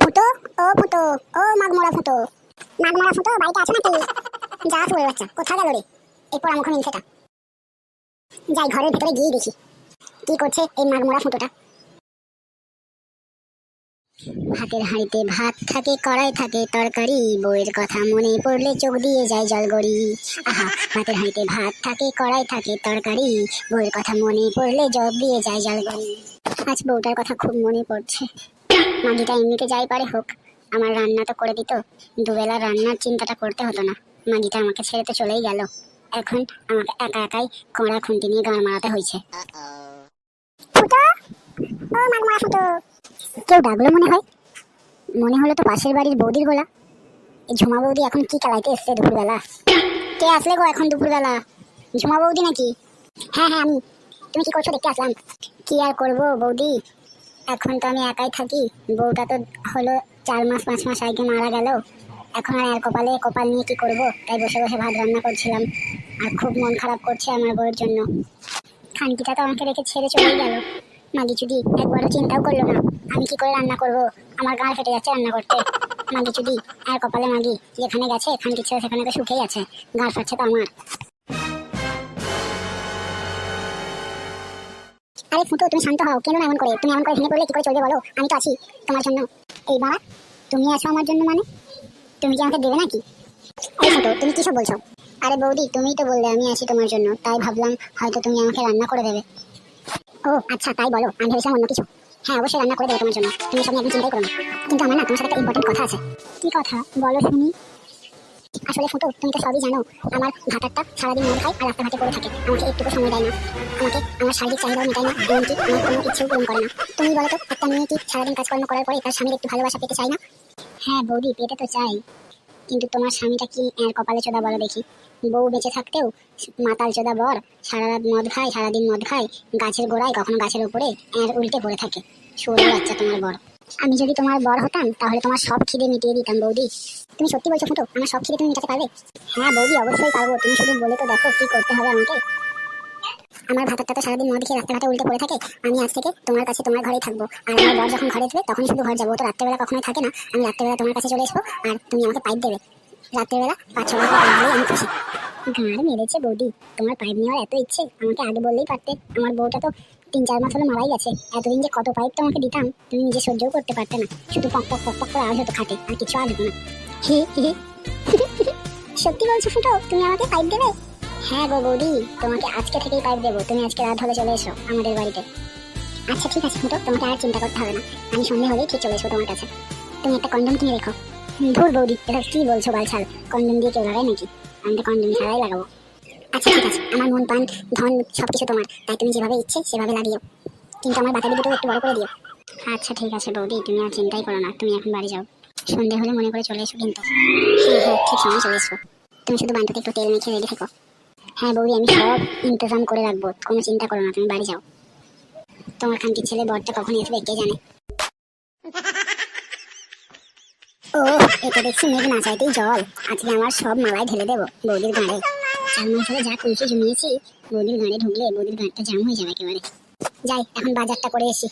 ফুটো? ও ফুটো। ও মাগমরা ফুটো। মাগমরা ফুটো, বাড়িতে আছো নাকি যা শুয়ে বাচ্চা কোথা গেল রে? এই পড়া মুখ নিমফেটা যাই, ঘরের ভেতরে গিয়ে দেখি। কি করছে এই মাগমরা ফুটোটা? ভাতের হাঁড়িতে ভাত থাকে, কড়াই থাকে, তরকারি, বইয়ের কথা মনে পড়লে চোখ দিয়ে যায় জল গড়ি আহা, ভাতের হাঁড়িতে ভাত থাকে, কড়াই থাকে, তরকারি, বইয়ের কথা মনে পড়লে চোখ দিয়ে যায় জল গড়ি আজ বউটার কথা খুব মনে পড়ছে। মাগিটা এমনিতে যাই পারে হোক। আমার রান্না তো করে দিত। দুবেলা রান্নার চিন্তাটা করতে হতো না। মাগিটা আমাকে ছেড়ে তো চলেই গেল। এখন আমাকে একা একাই কড়া খুন্তি নিয়ে গান মারাতে হয়েছে। কেউ ডাকলো মনে হয়? মনে হলো তো পাশের বাড়ির বৌদির গোলা। এই ঝুমা বৌদি এখন কি চালাইতে এসছে দুপুরবেলা? কে আসলে গো এখন দুপুরবেলা? ঝুমা বৌদি নাকি? হ্যাঁ হ্যাঁ আমি। তুমি কি করছ? দেখতে আসলাম। কি আর করব বৌদি? এখন তো আমি একাই থাকি। বউটা তো হলো চার মাস, পাঁচ মাস আগে মারা গেল। এখন আর কপালে কপাল নিয়ে কি করব? তাই বসে বসে ভাত রান্না করছিলাম। আর খুব মন খারাপ করছে আমার বউয়ের জন্য। খানকিটা তো আমাকে রেখে ছেড়ে চলে গেল। মাগি চুদি একবারও চিন্তাও করল না। আমি কি করে রান্না করব? আমার গাল ফেটে যাচ্ছে রান্না করতে। মাগি চুদি, আর কপালে মাগি। যেখানে গেছে খানকি ছেড়ে সেখানে তো সুখেই আছে। গাল ফাটছে তো আমার। আরে ফুটো, তুমি শান্ত হও, কেন এমন করে? তুমি এমন করে ভেঙে পড়লে কি করে চলবে বলো? আমি তো আছি তোমার জন্য। এই বাবা, তুমি আছো আমার জন্য মানে? তুমি কি আমাকে দেবে নাকি? এই ফুটো, তুমি কি সব বলছো? আরে বৌদি, তুমিই তো বললে আমি আছি তোমার জন্য, তাই ভাবলাম হয়তো তুমি আমাকে রান্না করে দেবে। ও আচ্ছা তাই বলো, আমি ভেবেছিলাম অন্য কিছু। হ্যাঁ অবশ্যই রান্না করে দেবো তোমার জন্য। তুমি সব একদম চিন্তাই করো না। কিন্তু আমার না তোমার সাথে একটা ইম্পর্টেন্ট কথা আছে। কি কথা? বলো শুনি। আসলে ফুটো, তুমি তো সবই জানো, আমার ভাতারটা সারাদিন মন খায় আর রাস্তাঘাটে পড়ে থাকে। আমাকে একটুকু সময় দেয় না। আমাকে আমার শারীরিক চাহিদাও মেটায় না। এমনকি আমার কোনো ইচ্ছেও পূরণ করে না। তুমি বলো তো একটা মেয়ে কি সারাদিন কাজকর্ম করার পরে তার স্বামীর একটু ভালোবাসা পেতে চায় না? হ্যাঁ বৌদি, পেতে তো চাই। কিন্তু তোমার স্বামীটা কি কপালে চোদা বলো দেখি? বউ বেঁচে থাকতেও মাতাল চোদা বর সারা রাত মদ খায়, সারাদিন মদ খায়, গাছের গোড়ায় কখনো গাছের উপরে এর উল্টে পড়ে থাকে। শুয়ে বাচ্চা তোমার বর। আমি যদি তোমার বর হতাম, তাহলে তোমার সব খিদে মিটিয়ে দিতাম, বৌদি। তুমি সত্যি বলছো ফুটো, আমার সব খিদে তুমি মেটাতে পারবে? হ্যাঁ বৌদি, অবশ্যই পারব। তুমি শুধু বলে তো দেখো কি করতে হবে আমাকে। আমার ভাতারটা তো সারাদিন মদ খেয়ে রাস্তাঘাটে উল্টে পড়ে থাকে। আমি আজ থেকে তোমার কাছে তোমার ঘরেই থাকব। আর আমার বর যখন ঘরে আসবে তখন শুধু ঘর যাব। তো রাত্রেবেলা কখনোই থাকে না। আমি রাত্রেবেলা তোমার কাছে চলে আসব আর তুমি আমাকে পাইপ দেবে। রাত্রেবেলা পাঁচ ছ টাকা আমি খুশি। গাঁড় মেরেছে বৌদি। তোমার পাইপ নেওয়ার এত ইচ্ছে, আমাকে আগে বললেই পারতে। আমার বউটা তো তিন চার মাস হলো মারাই গেছে। এতদিন যে কত পাইপ তোমাকে দিতাম, তুমি নিজে সহ্যও করতে পারতে না। শুধু পক পক পক পক করে আওয়াজ হতো খাটে, আর কিছু আওয়াজ হতো না। হি হি সত্যি বলছো ফুটো, তুমি আমাকে পাইপ দেবে? হ্যাঁ গো বৌদি, তোমাকে আজকে থেকেই পাইপ দেবো। তুমি আজকে রাত হলে চলে এসো আমাদের বাড়িতে। আচ্ছা ঠিক আছে ফুটো, তোমাকে আর চিন্তা করতে হবে না। আমি সন্ধে হলেই ঠিক চলে এসো তোমার কাছে। তুমি একটা কন্ডম কিনে রেখো। ধুর বৌদি এটা কি বলছো বালছাল? কন্ডম দিয়ে কেউ লাগায় নাকি? আমি তো কন্ডম ছাড়াই লাগাবো। আচ্ছা ঠিক আছে। আমার মন পান ধন সব কিছু তোমার। তাই তুমি যেভাবে ইচ্ছে সেভাবে লাগিও। কিন্তু আমার বাতাবি দুটো একটু বড় করে দিও। আচ্ছা ঠিক আছে বৌদি তুমি আর চিন্তাই করো না তুমি এখন বাড়ি যাও। সন্ধে হলে মনে করে চলে এসো কিন্তু। হ্যাঁ হ্যাঁ ঠিক সময় চলে এসো। তুমি শুধু বান্তাতে একটু তেল মেখে রেডি থেকো। হ্যাঁ বৌদি আমি সব ইন্তজাম করে রাখব কোনো চিন্তা করো না তুমি বাড়ি যাও। তোমার খানকি ছেলে বরটা কখন আসবে কে জানে? ও এটা দেখছি মেঘ না চাইতেই জল। আজকে আমার সব মালায় ঢেলে দেবো বৌদির গাঁড়ে চার মাস ধরে যা কুলসি জমিয়েছি, বৌদির গাঁড়ে ঢুকলে বৌদির গাঁটটা জাম হয়ে যাবে একেবারে। যাই, এখন বাজারটা করে এসি।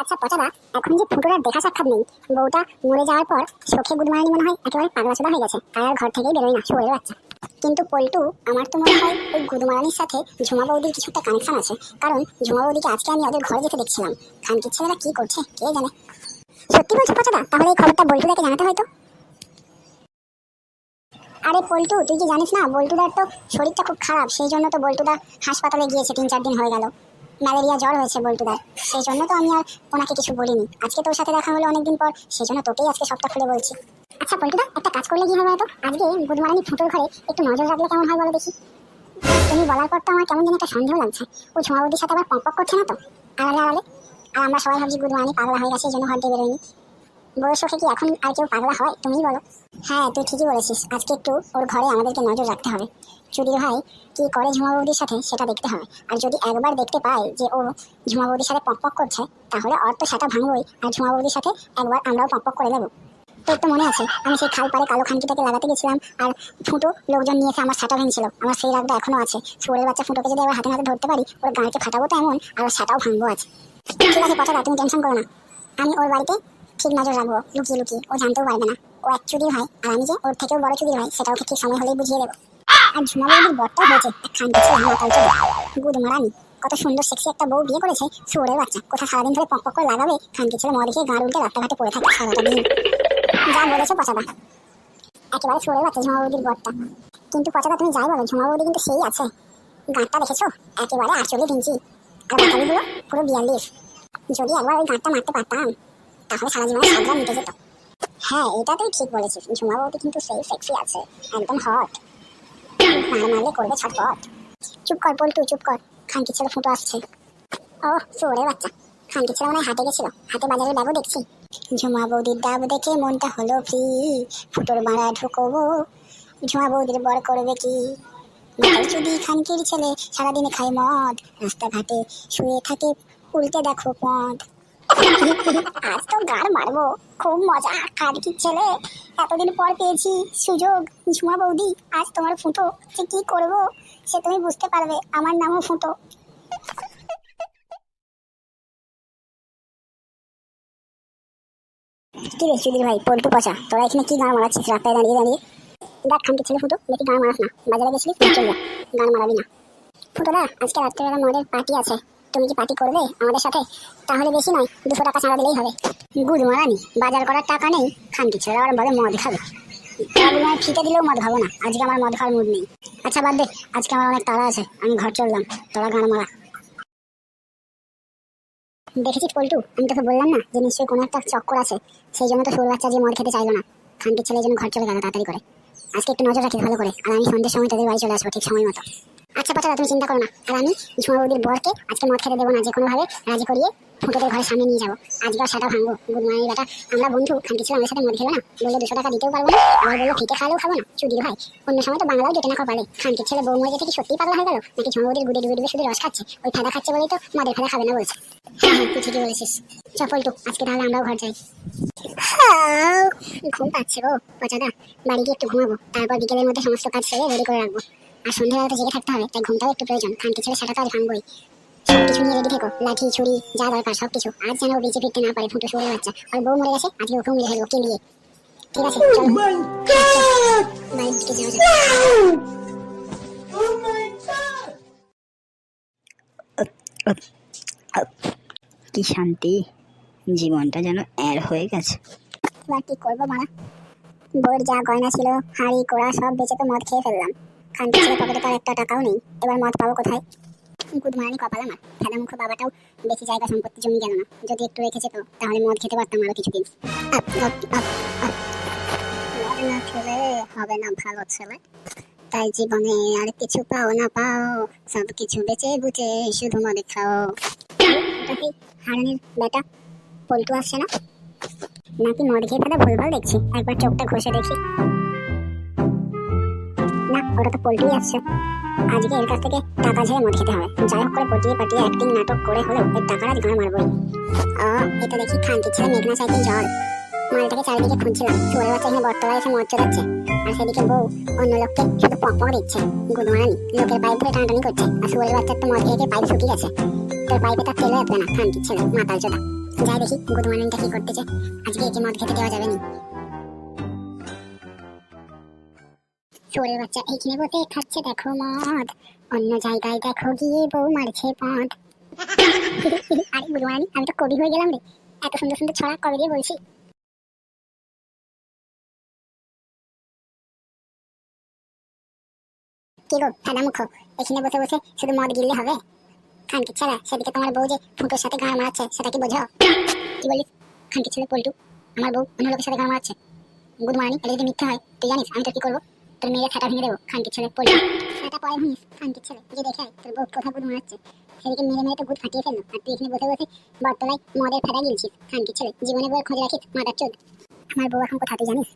আচ্ছা পচাদা এখন যে ফুটোটার দেখা সাক্ষাৎ নেই, বউটা মরে যাওয়ার পর চোখে গুদমারানি মনে হয় একেবারে পাগলা চোদা হয়ে গেছে। তাই আর ঘর থেকেই বেরোয় না, শুয়ে বাচ্চা। কিন্তু পল্টু, আমার তো মনে হয় ওই গুদমারানির সাথে ঝুমা বৌদির কিছু একটা কানেকশন আছে। কারণ ঝুমা বৌদিকে আজকে আমি ওদের ঘরে যেতে দেখছিলাম। খানকির ছেলেরা কি করছে, কে জানে? সত্যি বলছো পচাদা তাহলে এই খবরটা বল্টুদাকে জানাতে হয়তো আরে পল্টু, তুই কি জানিস না, বল্টুদার তো শরীরটা খুব খারাপ, সেই জন্য তো বল্টুদা হাসপাতালে গিয়েছে, তিন চার দিন হয়ে গেল। ম্যালেরিয়া জ্বর হয়েছে বল্টুদার, সেই জন্য তো আমি আর ওনাকে কিছু বলিনি। আজকে তোর সাথে দেখা হলো অনেকদিন পর, সেই জন্য তোকেই আজকে সবটা খুলে বলছি। আচ্ছা পল্টুদা, একটা কাজ করলে কি হবে তো আজকে বুধমারানি ফুটোর ঘরে একটু নজর রাখলে কেমন হয় বলো দেখি। তুমি বলার পর তো আমার কেমন যেন একটা সন্দেহ লাগছে। ও ঝুমাবুদির সাথে আবার পক পক করছে না তো? আড়ালে আড়ালে। আর আমরা সবাই ভাবছি গুদমারানি পাগলা হয়ে গেছে, এই জন্য ঘর দিয়ে বেরোয়নি। বয়স ওকে কি এখন আর কেউ পাগলা হয়? তুমিই বলো। হ্যাঁ তুই ঠিকই বলেছিস। আজকে একটু ওর ঘরে আমাদেরকে নজর রাখতে হবে। চুরির ভাই, কি করে ঝুমা বৌদির সাথে সেটা দেখতে হবে। আর যদি একবার দেখতে পাই যে ও ঝুমা বৌদির সাথে পক পক করছে, তাহলে ওর তো সেটা ভাঙবই। আর ঝুমা বৌদির সাথে একবার আমরাও পক পক করে দেবো তোর তো মনে আছে, আমি সেই খাল পাড়ে কালো খানকিটাকে লাগাতে গেছিলাম, আর ফুটো লোকজন নিয়ে এসে আমার সাটা ভেঙছিল। আমার সেই রাগটা এখনও আছে। সুরের বাচ্চা ফুটোকে যদি আবার হাতে হাতে ধরতে পারি, ওর গাঁকে ফাটাবো তো এমন আর সাটাও ভাঙবো আছে ঠিক আছে কথাটা তুমি টেনশন করো না। আমি ওর বাড়িতে ঠিক নজর রাখব। লুকিয়ে লুকিয়ে। ও জানতেও পারবে না। ও এক চুরির ভাই আর আমি যে ওর থেকেও বড় চুরির ভাই সেটা ওকে ঠিক সময় হলেই বুঝিয়ে দেবো। আর ঝুমা বৌদির বরটাও হয়েছে এক খান কিছু মাতাল চলে গুদ মারানি। কত সুন্দর সেক্সি একটা বউ বিয়ে করেছে সুরের বাচ্চা। কোথা সারাদিন ধরে পক করে লাগাবে? খানকি ছেলে মদ খেয়ে গাঁড় উল্টে রাস্তাঘাটে পড়ে থাকে সারাটা দিন। যা বলেছ পচাদা। একেবারে সুরের বাচ্চা ঝুমা বৌদির বরটা। কিন্তু পচাদা, তুমি যাই বলো, ঝুমা বৌদি কিন্তু সেই আছে। গাঁটটা দেখেছ? একেবারে আটচল্লিশ ইঞ্চি আর বাটালিগুলো পুরো বিয়াল্লিশ। যদি একবার ওই গাঁটটা মারতে পারতাম। তাহলে সারা জীবনে সাজা মিটে যেত। হ্যাঁ এটা তুই ঠিক বলেছিস। ঝুমা বৌদি কিন্তু সেই সেক্সি আছে। একদম হট মার মারলে করবে ছটফট চুপ কর পল্টু, চুপ কর। খানকি ছেলে ফুটো আসছে। ও সোরে বাচ্চা। খানকি ছেলে মনে হাটে গেছিল। হাতে বাজারের ব্যাগও দেখছি। ঝুমা বৌদির ডাব দেখে মনটা হলো ফ্রি। ফুটোর বাড়া ঢুকবো। ঝুমা বৌদির বর করবে কি? চুদি খানকির ছেলে সারাদিনে খায় মদ। রাস্তাঘাটে শুয়ে থাকে, উল্টে দেখো পথ আজ তো গাড় মারবো। খুব মজা খানকির ছেলে? এতদিন পর পেয়েছি সুযোগ। ঝুমা বৌদি, আজ তোমার ফুটো, যে কি করব? সে তুমি বুঝতে পারবে, আমার নামও ফুটো। কি রে সুধীর ভাই, পল্টু পচা, তোরা এখানে কি গান মারাচ্ছিস রাস্তায় দাঁড়িয়ে দাঁড়িয়ে? দেখ খানকি ছেলে ফুটো দেখি গান মারাস না। বাজারে গেছিলিস গান মারাবি না। ফুটো আজকে রাত্রেবেলা মদের পার্টি আছে। তুমি কি পার্টি করবে আমাদের সাথে? তাহলে বেশি নয়, দুশো টাকা ছাড়া দিলেই হবে। গুদ মারানি, বাজার করার টাকা নেই, খানকি ছেলে আবার বলে মদ খাবে। তাহলে ফিতে দিলেও মদ খাব না, আজকে আমার মদ খাওয়ার মুড নেই। আচ্ছা বাদ দে, আজকে আমার অনেক তাড়া আছে, আমি ঘর চললাম, তোরা গান মারা। দেখেছিস পল্টু? আমি তোকে বললাম না যে নিশ্চয়ই কোনো একটা চক্কর আছে, সেই জন্য তো সরু বাচ্চা যে মদ খেতে চাইলো না। খানকির ছেলে যেন ঘর চলে গেল তাড়াতাড়ি করে। আজকে একটু নজর রাখিস ভালো করে, আর আমি সন্ধ্যের সময় তোদের বাড়ি চলে আসব ঠিক সময় মতো। আচ্ছা পাচা তুমি চিন্তা করো না। আর আমি ঝুমা বরকে আজকে মদ খেতে দেবো না, যে কোনোভাবে রাজি করিয়ে ফুটোদের ঘরের সামনে নিয়ে যাব। আজকে সেটা ভাঙবো। গুড মর্নিং, বেটা। আমরা বন্ধু, খানকি ছিল আমার সাথে মদ খেলো না? বলল, দুশো টাকা দিতেও পারব না, আবার বলল ফিতে খাওয়ালেও খাব না। চুদির ভাই, অন্য সময় তো বাংলাও জেটে না কপালে। খানকির ছেলে বউ মরে যেতে কি সত্যি পাগলা হয়ে গেল? নাকি ঝুমা গুড়ে ডুবে ডুবে শুধু রস খাচ্ছে? ওই ফেদা খাচ্ছে বলেই তো মদের ফেদা খাবে না বলছে। হ্যাঁ হ্যাঁ তুই ঠিকই বলেছিস। চপলটু আজকে তাহলে আমরাও ঘর যাই। ঘুম পাচ্ছে গো, পচাদা। বাড়ি গিয়ে একটু ঘুমাবো, তারপর বিকেলের মধ্যে সমস্ত কাজ সেরে রেডি করে রাখব। আর সন্ধ্যাবেলা তো জেগে থাকতে হবে তাই ঘুমটাও একটু প্রয়োজন। খানকে ছেলে সেটা তো আজ ভাঙবই। সব কিছু নিয়ে রেডি থেকো লাঠি ছুরি যা দরকার সব কিছু আজ যেন ও বেঁচে ফিরতে না পারে ফুটো শুয়ে বাচ্চা। আর বউ মরে গেছে আজকে ওকেও মেরে ফেলব কিলিয়ে ঠিক আছে চলো। বাড়ির দিকে যাওয়া যাক কি শান্তি জীবনটা যেন এর হয়ে গেছে। এবার কি করব মারা? বউয়ের যা গয়না ছিল হাড়ি কোড়া সব বেঁচে তো মদ খেয়ে ফেললাম। খানকে ছেলে পকেটে তার একটা টাকাও নেই। এবার মদ পাবো কোথায়? গুদমারানি কপাল আমার। ফেদা মুখ বাবাটাও বেশি জায়গা সম্পত্তি জমি গেল না। যদি একটু রেখেছে তো, তাহলে মদ খেতে পারতাম আরও কিছুদিন। না খেলে হবে না ভালো ছেলে। তাই জীবনে আর কিছু পাও না পাও, সব কিছু বেচে বুচে শুধু মদে খাও। হারানির বেটা? পল্টু আসছে না? নাকি মদ খেয়ে ফেলে ভুলভাল দেখছি। একবার চোখটা ঘষে দেখি। না, ওটা তো পোল্ট্রি আসছে। আজকে এর কাছ থেকে টাকা ঝেড়ে মদ খেতে হবে। যাই হোক করে পটিয়ে পাটিয়ে অ্যাক্টিং নাটক করে হলেও এর টাকাটা আজ গাঁড় মারবই। ও এটা দেখি খানকি ছেলে মেঘনা সাইকেল জল মালটাকে চারিদিকে খুঁজছিলাম চোরে বাচ্চা এখানে বটতলায় এসে মদ চড়াচ্ছে আর সেদিকে বউ, অন্য লোককে শুধু পক দিচ্ছে। গুদমারানি লোকের পাইপ ধরে টানাটানি করছে। আর শুয়ারের বাচ্চার তো মদ খেয়ে পাইপ শুকিয়ে গেছে। তোর পাইপে তার তেলও আসবে না খানকি ছেলে, মাতাল চোদা। যাই দেখি গুদমারানিটা কি করতেছে। আজকে একে মদ খেতে দেওয়া যাবে না। চোরের বাচ্চা এইখানে বসে খাচ্ছে, দেখো মদ। অন্য জায়গায় দেখো গিয়ে বউ মারছে পদ। আরে বুঝবানি আমি তো কবি হয়ে গেলাম রে। এত সুন্দর সুন্দর ছড়া কবে দিয়ে বলছি? কি গো সাদা মুখ? এখানে বসে বসে শুধু মদ গিললে হবে? খানকি ছাড়া? সেদিকে তোমার বউ যে ফুটোর সাথে গান মারাচ্ছে, সেটা কি বোঝো? কি বলিস? খানকি ছেলে পল্টু? আমার বউ অন্য লোকের সাথে গান মারাচ্ছে। গুড মর্নিং, এটা যদি মিথ্যা হয়, তুই জানিস, আমি তো কি করব? তোর মেয়ে ছাটা ভেঙে দেবো খানকির ছেলে পড়ে ছাটা পরে ভাঙিস খানকির ছেলে। যে দেখে আয়, তোর বউ কোথায় গুদ মারাচ্ছে সেদিকে মেরে মেরে তো গুদ ফাটিয়ে ফেলল। আর তুই এখানে বসে বসে বটতলায় মদের ফেদা গিলছিস খানকির ছেলে। জীবনে বউয়ের খোঁজ রাখিস মাদার চোদ। আমার বউ এখন কোথা তুই জানিস?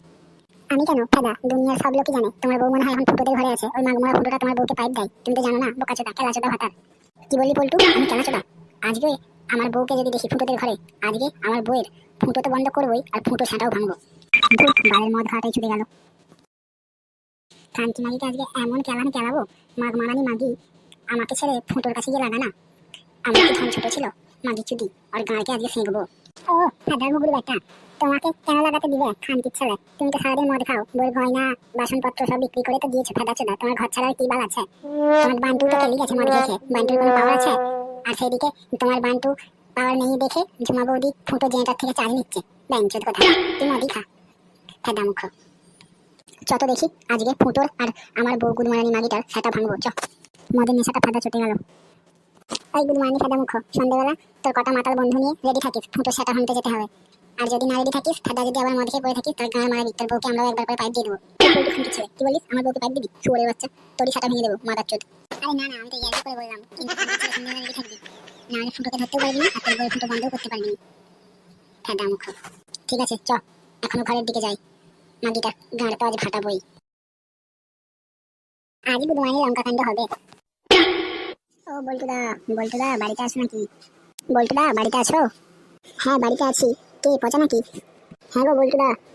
আমি কেন? ফেদা দুনিয়ার সব লোকই জানে। তোমার বউ মনে হয় এখন ফুটোদের ঘরে আছে। ওই মাগমারা ফুটোটা তোমার বউকে পাইপ দেয়। তুমি তো জানো না বোকাচোদা খেলাচোদা ভাতার। কি বললি পল্টু? আমি কেলাচোদা আজকে আমার বউকে যদি দেখি ফুটোদের ঘরে আজকে আমার বউয়ের ফুটো তো বন্ধ করবোই আর ফুটো ছাটাও ভাঙবো। বালের মদ খাওয়াটাই ছুটে গেল। কান্তি মাগিকে আজকে এমন কেলানি কেলাবো? মাগ মারানি মাগি আমাকে ছেড়ে ফুটোর কাছে গিয়ে লাগা না আমার ধন ছোট ছিল? মাগি চুদি, আর গাঁকে আজকে ফেঁকবো ও দাদার মুগুর বেটা তোমাকে কেন লাগাতে দিবে? খান ছেলে, তুমি তো সারাদিন মদ খাও, বই গয়না, বাসনপত্র সব বিক্রি করে তো দিয়েছ, ফেদা চোদা। তোমার ঘর ছাড়া কি বাল আছে? তোমার বান্টু তো কেলি গেছে মদ খেয়েছে বান্টুর কোনো পাওয়ার আছে? আর সেদিকে তোমার বান্টু পাওয়ার নেই দেখে ঝুমা বৌদি ফুটো জেনারেটার থেকে চার্জ নিচ্ছে। ব্যাংচোদ কথা তুমি মদই খা। ফেদা মুখ যত দেখি আজকে ফুটোর আর আমার বউ গুদমারানি মাগিটার সেটা ভাঙবো, চ। মদের নেশাটা ফাদা চটে গেল। ওই গুদমারানি ফেদা মুখ সন্ধ্যেবেলা তোর কটা মাতাল বন্ধু নিয়ে রেডি থাকিস, ফুটো সেটা ভাঙতে যেতে হবে। আর যদি না রেডি থাকিস, ফাদা যদি আবার মদ খেয়ে পড়ে থাকিস, তোর গাঁয়ের মারা তোর বউকে আমরাও একবার করে পাইপ দিয়ে দেবো। কি বলিস? আমার বউকে পাইপ দিবি? শুয়োরের বাচ্চা, তোরই সেটা ভেঙে দেবো, মাদার চোদ আরে না না, আমি তো ইয়ার্কি করে বললাম। না হলে ফুটোকে ধরতেও পারবি না, আর তোর বউয়ের ফুটো বন্ধও করতে পারবি না। ফেদা মুখ। ঠিক আছে, চ। এখনও ঘরের দিকে যাই। গাঁড় তো আজ ফাটাবই আজ বুধবারে লঙ্কা কাণ্ড হবে। ও বাড়িতে আছো নাকি? বাড়িতে আছো? হ্যাঁ বাড়িতে আছি। কে, পচা নাকি? হ্যাঁ গো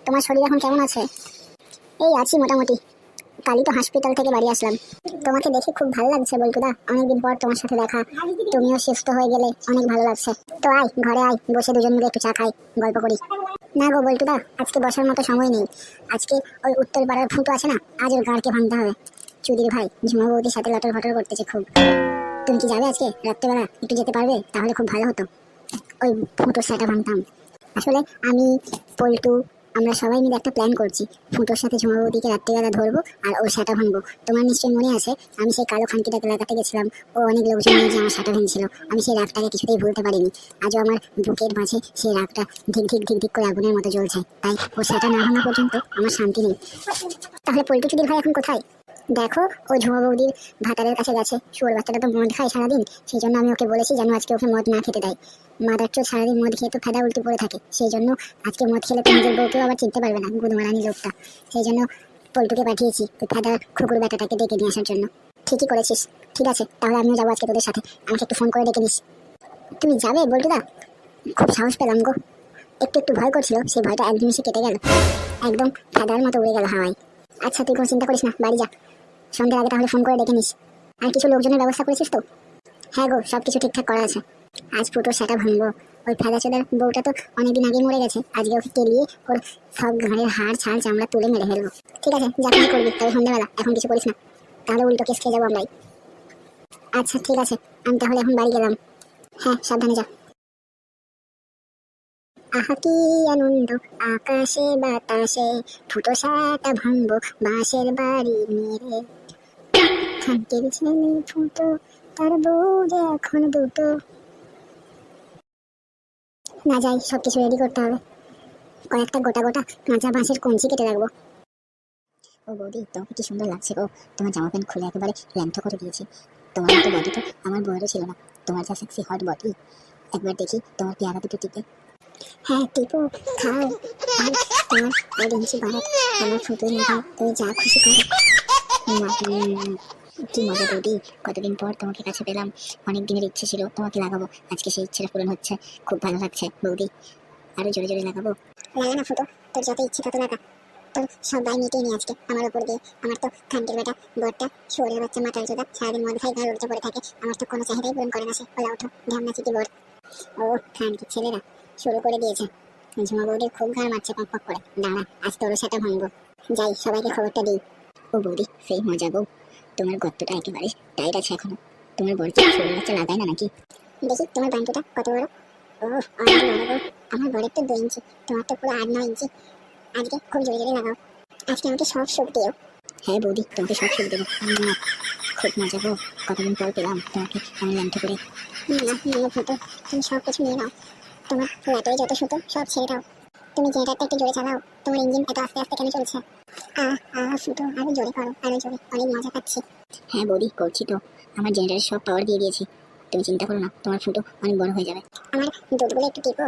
তোমার শরীর এখন কেমন আছে? এই আছি মোটামুটি। কালই তো হসপিটাল থেকে বাড়ি আসলাম। তোমাকে দেখে খুব ভালো লাগছে বল্টুদা। অনেকদিন পর তোমার সাথে দেখা। তুমিও সুস্থ হয়ে গেলে অনেক ভালো লাগছে। তো আয়, ঘরে আয়, বসে দুজন মিলে একটু চা খাই, গল্প করি। না গো বল্টুদা আজকে বসার মতো সময় নেই। আজকে ওই উত্তর পাড়ার ফুটো আছে না, আজ ওর গাঁড়কে ভাঙতে হবে। চুদির ভাই, ঝুমা বৌদির সাথে লটর ফটর করতেছে খুব। তুমি কি যাবে আজকে? রাত্রেবেলা একটু যেতে পারবে? তাহলে খুব ভালো হতো। ওই ফুটোর সাটা ভাঙতাম। আসলে আমি পল্টু আমরা সবাই মিলে একটা প্ল্যান করছি। ফুটোর সাথে ঝুমা বৌদিকে রাত্রিবেলা ধরবো আর ওর সাটা ভাঙবো। তোমার নিশ্চয়ই মনে আছে, আমি সেই কালো খানটিটাকে লাগাতে গেছিলাম। ও অনেক লোকজন নিয়ে যে আমার সাটা ভেঙেছিল। আমি সেই রাগটাকে কিছুতেই ভুলতে পারিনি। আজও আমার বুকের মাঝে সেই রাগটা ধিক ধিক ধিক ধিক করে আগুনের মতো জ্বলছে। তাই ওর সেটা না ভাঙা পর্যন্ত আমার শান্তি নেই। তাহলে পোলট্রি চুদির ভাই এখন কোথায়? দেখো ও ঝুমা বৌদির ভাতারের কাছে গেছে। শুয়োর বাচ্চাটা তো মদ খায় সারাদিন। সেই জন্য আমি ওকে বলেছি যেন আজকে ওকে মদ না খেতে দেয়। মাদার চোর সারাদিন মদ খেয়ে তো ফেদা উল্টে পড়ে থাকে। সেই জন্য আজকে মদ খেলে তো নিজের বউকেও আবার চিনতে পারবে না, গুদমারানি লোকটা। সেই জন্য পল্টুকে পাঠিয়েছি ওই ফেদা কুকুর বেটাটাকে ডেকে নিয়ে আসার জন্য। ঠিকই করেছিস। ঠিক আছে, তাহলে আমিও যাব আজকে তোদের সাথে। আমাকে একটু ফোন করে ডেকে নিস। তুমি যাবে বল্টুদা? খুব সাহস পেলাম গো। একটু একটু ভয় করছিল, সেই ভয়টা এক নিমিষে কেটে গেল। একদম ফেদার মতো উড়ে গেল হাওয়ায়। আচ্ছা তুই কোনো চিন্তা করিস না, বাড়ি যা। সন্ধ্যের আগে তাহলে ফোন করে ডেকে নিস। আর কিছু লোকজনের ব্যবস্থা করেছিস তো? হ্যাঁ গো, সব কিছু ঠিকঠাক করা আছে। আজ ফুটো সেটা ভাঙবো। ওই ফেদাচোদার বউটা তো অনেকদিন আগে মরে গেছে। আজকে ওকে কেলিয়ে ওর সব ঘাড়ের হাড় ছাড় চামড়া তুলে মেরে ফেলব। ঠিক আছে, যা তুমি করবি, তবে সন্ধ্যাবেলা, এখন কিছু করিস না। তাহলে উল্টো কেস খেয়ে যাব আমরাই। আচ্ছা ঠিক আছে, আমি তাহলে এখন বাড়ি গেলাম। হ্যাঁ সাবধানে যা। আহা, কি আনন্দ। আকাশে বাতাসে ফুটো সাটা ভাঙবো, বাঁশের বাড়ি মেরে খানকের ছেলে ফুটো তার বউ যে এখন দুটো না যাই সব কিছু রেডি করতে হবে। কয়েকটা গোটা গোটা কাঁচা বাঁশের কঞ্চি কেটে রাখব। ও বৌদি তোমাকে কি সুন্দর লাগছে গো। তোমার জামা প্যান্ট খুলে একেবারে ল্যাংটো করে দিয়েছি। তোমার মতো বডি তো আমার বউয়েরও ছিল না। তোমার যা সেক্সি হট বডি একবার দেখি তোমার পেয়ারা দুটো টিপে। হ্যাঁ টিপু, খাও। আর তোমার ইঞ্চি বাড়াত আমার ফুটোই না তুমি যা খুশি করো। কি মজা বৌদি কতদিন পর তোমাকে কাছে পেলাম। অনেক দিনের ইচ্ছে ছিল, তোমাকে লাগাবো। আজকে সেই ইচ্ছেটা পূরণ হচ্ছে। খুব ভালো লাগছে, বৌদি। আরও জোরে জোরে লাগাবো? লাগা না, ফুটো, তোর যত ইচ্ছে তত লাগা। তোর সব দায় মিটিয়ে নি আজকে আমার উপর দিয়ে। আমার তো খান্তির বেটা, বরটা, শুয়োরের বাচ্চা মাথার জোদা, সারাদিন মদ খাই গাড়ি উল্টে পড়ে থাকে। আমার তো কোনো চাহিদাই পূরণ করে না সে। ওলা, ওঠো ঢামনা চিটি বর ও খানকি ছেলেরা, শুরু করে দিয়েছে। ঝুমা বৌদির খুব ঘাড় মারছে পক পক করে। দাঁড়া, আজ তোরও সেটা ভাঙবো। যাই, সবাইকে খবরটা দিই। ও বৌদি, সেই মজা গো তোমার গর্তটা একেবারে টাইট আছে এখনও। তোমার বড় শরীর বাচ্চা লাগায় না নাকি? দেখি, তোমার বান্টুটা কত বড়? বড় আমার বড়ের তো দু ইঞ্চি, তোমার তো পুরো আট, নয় ইঞ্চি। আজকে খুব জোরে জোরে লাগাও। আজকে আমাকে সব সুখ দিও। হ্যাঁ বৌদি, তোমাকে সব সুখ দেবো। খুব মজা গো কতদিন পর পেলাম তোমাকে আমি ল্যাংটো করে। না না ফটো তুমি সব কিছু নিয়ে নাও। তোমার ফ্ল্যাটে যত সুতো, সব ছেড়ে দাও। তুমি জেনারেটরটা একটু জোরে চালাও। তোমার ইঞ্জিন এত আস্তে আস্তে কেন চলছে? আহ আহ ফুটো আরও জোরে করো আরও জোরে অনেক মজা পাচ্ছি। হ্যাঁ বৌদি করছি তো। আমার জেনারেটর সব পাওয়ার দিয়ে দিয়েছি। তুমি চিন্তা করো না তোমার ফুটো অনেক বড় হয়ে যাবে। আমার দুধগুলো একটু টিপো।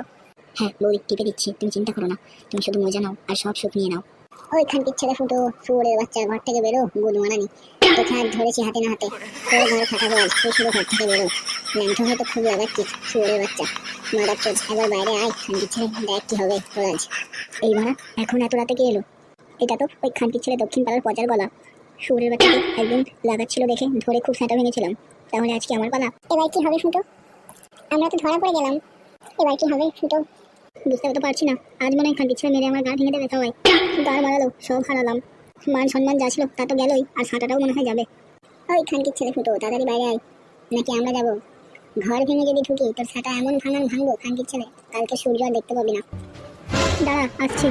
হ্যাঁ বৌদি টিপে দিচ্ছি তুমি চিন্তা করো না। তুমি শুধু মজা নাও আর সব সুখ নিয়ে নাও। ওইখান ছেলে ফুটো শুয়োরের বাচ্চা ঘর থেকে বেরো গুদ ধরেছি হাতে না হাতে। ঘরে আজ, তুই শুধু ঘর থেকে বেরো। হয়তো খুব শুয়োরের বাচ্চা। একবার বাইরে আয় ছেলে দেখ কি হবে তোর আজ। এই এখন এত রাতে কে এলো? এটা তো ওই ছেলে দক্ষিণ পাড়ার পচার গলা। সুরের বাচ্চাকে একদিন লাগাচ্ছিল দেখে, ধরে খুব সাঁটা ভেঙেছিলাম। তাহলে আজকে আমার পালা? এবার কি হবে ফুটো? আমরা তো ধরা পড়ে গেলাম। এবার কি হবে ফুটো? বুঝতে তো পারছি না। আজ মনে হয় খান্তি মেরে আমার গা ভেঙে দেবে সবাই। গার মারালো সব হারালাম। মান সম্মান যা ছিল তা তো গেলই, আর সাঁটাটাও মনে হয় যাবে। ওই খানকির ছেলে ফুটো, তাড়াতাড়ি বাইরে আয়। নাকি আমরা যাব? ঘর ভেঙে যদি ঢুকি, তোর সাটা এমন ভাঙান ভাঙবো খানকির ছেলে কালকে সূর্য আর দেখতে পাবি না। দাঁড়া, আসছি।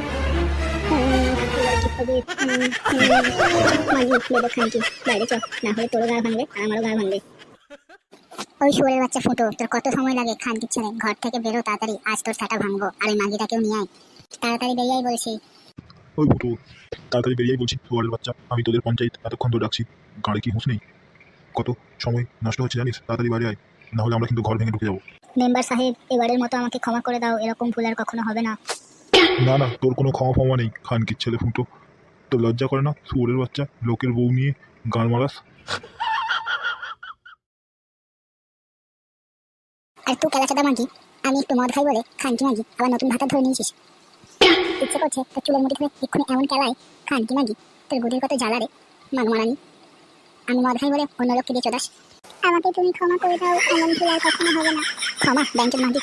বাইরে চ না হলে তোর গা ভাঙবে, আর আমারও গা ভাঙবে। ওই শুয়ারের বাচ্চা ফুটো তোর কত সময় লাগে? খানকির ছেলে ঘর থেকে বেরো তাড়াতাড়ি। আজ তোর সাটা ভাঙবো। আর ওই মাগিটাকেও নিয়ে আয়। তাড়াতাড়ি বেরিয়াই বলছি। ওই ফুটো তাড়াতাড়ি বেরিয়েই বলছি ওয়ার্ডের বাচ্চা। আমি তোদের পঞ্চায়েত এতক্ষণ ধরে ডাকছি। গাড়ি কি হুঁশ নেই? কত সময় নষ্ট হচ্ছে জানিস? তাড়াতাড়ি বাড়ি আয়। না হলে আমরা কিন্তু ঘর ভেঙে ঢুকে যাব। মেম্বার সাহেব এবারের মতো আমাকে ক্ষমা করে দাও। এরকম ভুল আর কখনো হবে না। না না তোর কোনো ক্ষমা ফমা নেই খানকির ছেলে ফুটো। তোর লজ্জা করে না? শুয়োরের বাচ্চা লোকের বউ নিয়ে গান মারাস? আর তুই কেলাচাদা মাগি আমি একটু মদ খাই বলে খানকি মাগি আবার নতুন ভাতা ধরে নিয়েছিস। ইচ্ছে করছে তোর চুলের মুঠি ধরে এক্ষুনি এমন কেলায় খানকি মাগি তোর গুদির কত জ্বালা রে মাগ মারানি। আমি মদ খাই বলে অন্য লোককে দিয়ে চদাস। আমাকে তুমি ক্ষমা করে দাও এমন ভুল আর কখনো হবে না। ক্ষমা ব্যাংকের মাগি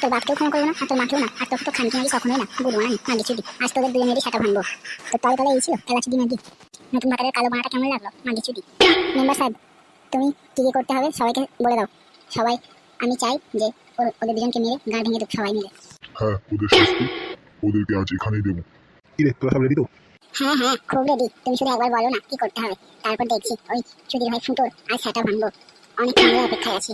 তোর বাপকেও ক্ষমা করব না আর তোর মাকেও না আর তোর তো খানকি মাগি কখনোই না। গুড মারানি মাগি চুদি আজ তোদের দুই মেয়েরই সাটা ভাঙবো। তোর তলে তলে এই ছিল কেলা চুদি মাগি। নতুন ভাতারের কালো বানাটা কেমন লাগল? মাগি চুদি মেম্বার সাহেব তুমি কি কি করতে হবে সবাইকে বলে দাও। সবাই আমি চাই যে ওদের দুজনকে মেরে গা ভেঙে দেব সবাই মিলে হ্যাঁ ওদের শাস্তি। ওদেরকে আজ এখানেই দেবো। কি রে তোরা সব রেডি তো? হ্যাঁ হ্যাঁ। খুব রেডি তুমি শুধু একবার বলো না কি করতে হবে। তারপর দেখছি ওই চুদির ভাই ফুটোর আর সেটা ভাঙবো। অনেক সময় অপেক্ষায় আছি।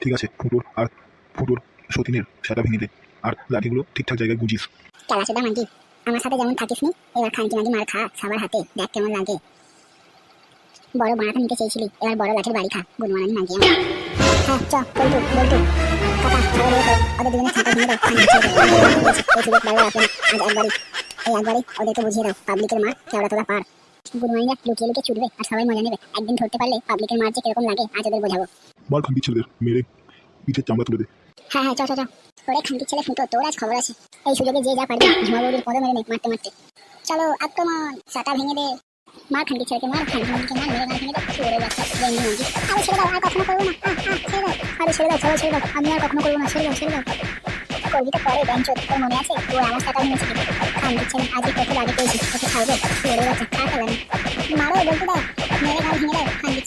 ঠিক আছে ফুটোর আর ফুটোর সতীনের সেটা ভেঙে দে। আর লাঠিগুলো ঠিকঠাক জায়গায় গুজিস কেলা সেটা মাগি আমার সাথে যেমন থাকিস নি এবার খানকি মাগি মার খা সবার হাতে দেখ কেমন লাগে। বড় বানাটা নিতে চেয়েছিলি এবার বড় লাঠির বাড়ি খা গুনমানি মাগি আমার। হ্যাঁ চ বলটু বলটু কাকা লুকিয়ে ছুটবে আর সবাই মজা নেবে একদিন ধরতে পারলে পাবলিকের মার যে কীরকম বোঝাবো হ্যাঁ হ্যাঁ তোর খবর আছে চলো, আক্রমণ। সাটা ভেঙে দে। মার খানকি ছেলেকে মার খান মাগিকে মার মেরে গাল ভেঙে দে যাচ্ছে বন্ধু মাগি আরে ছেড়ে দাও আর কখনো করব না। ছেড়ে দাও। আরে ছেড়ে দাও দাও, ছেড়ে দাও। আমি আর কখনো করব না ছেড়ে দাও ছেড়ে দাও। করবি তো করে বেঞ্চ তোর মনে আছে? তুই আমার সাটা ভেঙেছিলি খানকি ছেলে আজকে তোকে আগে পেয়েছি ছাড়বে। তোরে যাচ্ছে খা না মারো বলতে দাও। মেরে গাল ভেঙে দাও খানকি